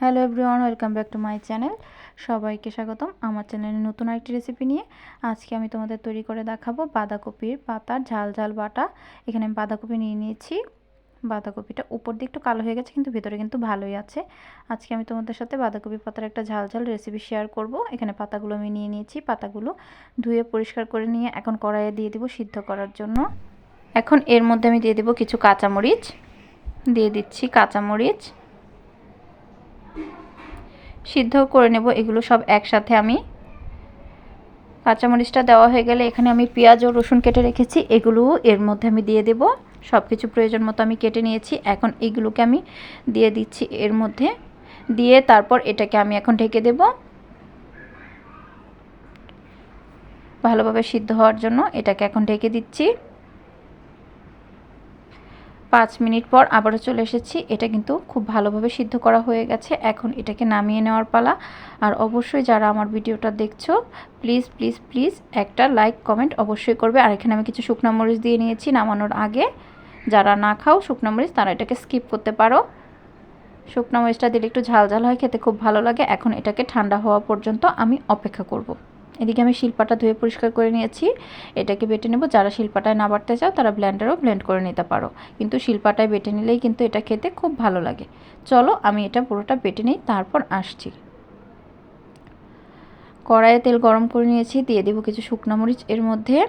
Hello everyone, welcome back to my channel. সবাইকে স্বাগতম আমার চ্যানেলে নতুন আরেকটি রেসিপি নিয়ে। আজকে আমি তোমাদের তৈরি করে দেখাবো বাঁধাকপির পাতার ঝাল ঝাল বাটা। এখানে আমি বাঁধাকপি নিয়ে নিয়েছি। বাঁধাকপিটা উপর দিয়ে একটু কালো হয়ে গেছে, কিন্তু ভিতরে কিন্তু ভালোই আছে। আজকে আমি তোমাদের সাথে বাঁধাকপি পাতার একটা ঝাল ঝাল রেসিপি শেয়ার করব। এখানে পাতাগুলো আমি নিয়ে নিয়েছি। পাতাগুলো ধুয়ে পরিষ্কার করে নিয়ে এখন কড়াইয়ে দিয়ে দিব সিদ্ধ করার জন্য। এখন এর মধ্যে আমি দিয়ে দেবো কিছু কাঁচামরিচ। দিয়ে দিচ্ছি কাঁচামরিচ। সিদ্ধ করে নেব, এগুলো সব একসাথে আমি। কাঁচামরিচটা দেওয়া হয়ে গেলে এখানে আমি পেঁয়াজ ও রসুন কেটে রেখেছি এগুলো এর মধ্যে আমি দিয়ে দেব। সব কিছু প্রয়োজন মতো আমি কেটে নিয়েছি, এখন এগুলোকে আমি দিয়ে দিচ্ছি এর মধ্যে। দিয়ে তারপর এটাকে আমি এখন ঢেকে দেব। ভালোভাবে সিদ্ধ হওয়ার জন্য এটাকে এখন ঢেকে দিচ্ছি। পাঁচ মিনিট পর আবারও চলে এসেছি। এটা কিন্তু খুব ভালোভাবে সিদ্ধ করা হয়ে গেছে। এখন এটাকে নামিয়ে নেওয়ার পালা। আর অবশ্যই যারা আমার ভিডিওটা দেখছ, প্লিজ প্লিজ প্লিজ একটা লাইক, কমেন্ট অবশ্যই করবে। আর এখানে আমি কিছু শুকনো মরিচ দিয়ে নিয়েছি নামানোর আগে। যারা না খাও শুকনো মরিচ, তারা এটাকে স্কিপ করতে পারো। শুকনো মরিচটা দিলে একটু ঝাল ঝাল হয়, খেতে খুব ভালো লাগে। এখন এটাকে ঠান্ডা হওয়া পর্যন্ত আমি অপেক্ষা করব। এদিকে আমি শিল্পাটা ধুয়ে পরিষ্কার করে নিয়েছি। এটাকে বেটে নেব। যারা শিল্পাটায় না বাড়তে চাও, তারা ব্লেন্ডারও ব্ল্যান্ড করে নিতে পারো। কিন্তু শিল্পাটায় বেটে নিলেই কিন্তু এটা খেতে খুব ভালো লাগে। চলো, আমি এটা পুরোটা বেটে নিই, তারপর আসছি। কড়াইয়ে তেল গরম করে নিয়েছি। দিয়ে দেবো কিছু শুকনো মরিচ এর মধ্যে।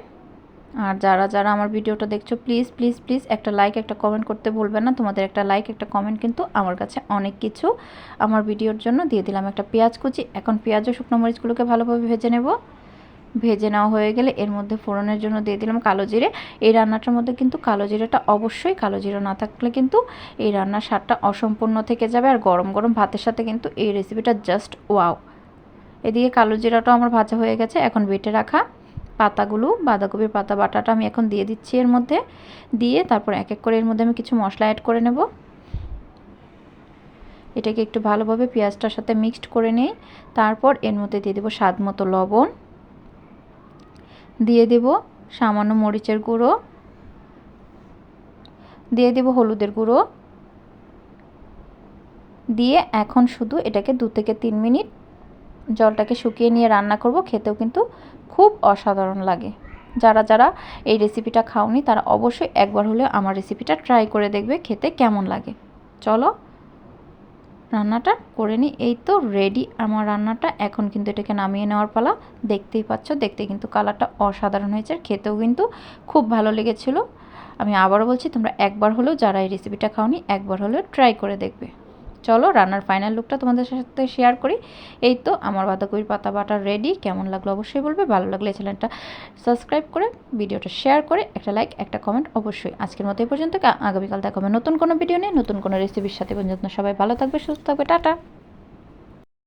আর যারা যারা আমার ভিডিওটা দেখছ প্লিজ প্লিজ প্লিজ একটা লাইক একটা কমেন্ট করতে ভুলবেন না। তোমাদের একটা লাইক একটা কমেন্ট কিন্তু আমার কাছে অনেক কিছু। আমার ভিডিওর জন্য দিয়ে দিলাম একটা পেঁয়াজ কুচি। এখন পেঁয়াজ ও শুকনো মরিচগুলোকে ভালোভাবে ভেজে নেব। ভেজে নেওয়া হয়ে গেলে এর মধ্যে ফোড়নের জন্য দিয়ে দিলাম কালো জিরে। এই রান্নাটার মধ্যে কিন্তু কালো জিরেটা অবশ্যই, কালো জিরে না থাকলে কিন্তু এই রান্নার স্বাদটা অসম্পূর্ণ থেকে যাবে। আর গরম গরম ভাতের সাথে কিন্তু এই রেসিপিটা জাস্ট ওয়াও এদিকে কালো জিরাটাও আমার ভাজা হয়ে গেছে। এখন বেটে রাখা পাতাগুলো, বাঁধাকপির পাতা, বাটাটা আমি এখন দিয়ে দিচ্ছি এর মধ্যে। দিয়ে তারপর এক এক করে এর মধ্যে আমি কিছু মশলা অ্যাড করে নেব। এটাকে একটু ভালোভাবে পেঁয়াজটার সাথে মিক্সড করে নিই। তারপর এর মধ্যে দিয়ে দেবো স্বাদ মতো লবণ। দিয়ে দেব সামান্য মরিচের গুঁড়ো। দিয়ে দেব হলুদের গুঁড়ো। দিয়ে এখন শুধু এটাকে দু থেকে তিন মিনিট জলটাকে শুকিয়ে নিয়ে রান্না করব, খেতেও কিন্তু খুব অসাধারণ লাগে। যারা যারা এই রেসিপিটা খাওনি, তারা অবশ্যই একবার হলেও আমার রেসিপিটা ট্রাই করে দেখবে, খেতে কেমন লাগে। চলো, রান্নাটা করে নিই। এই তো রেডি আমার রান্নাটা। এখন কিন্তু এটাকে নামিয়ে নেওয়ার পালা। দেখতেই পাচ্ছ, দেখতে কিন্তু কালারটা অসাধারণ হয়েছে খেতেও কিন্তু খুব ভালো লেগেছিলো। আমি আবারও বলছি, তোমরা একবার হলেও যারা এই রেসিপিটা খাওনি, একবার হলেও ট্রাই করে দেখবে। চলো রান্নার ফাইনাল লুকটা তোমাদের সাথে শেয়ার করি। এই তো আমার বাঁধাকপির পাতা বাটা রেডি কেমন লাগল অবশ্যই বলবে। ভালো লাগলে চ্যানেলটা সাবস্ক্রাইব করে ভিডিওটা শেয়ার করে, একটা লাইক একটা কমেন্ট অবশ্যই। আজকের মতো এই পর্যন্ত। আগামীকাল দেখাবে নতুন কোনো ভিডিও নিয়ে, নতুন কোনো রেসিপির সাথে। পর্যন্ত সবাই ভালো থাকবে, সুস্থ থাকবে। টাটা!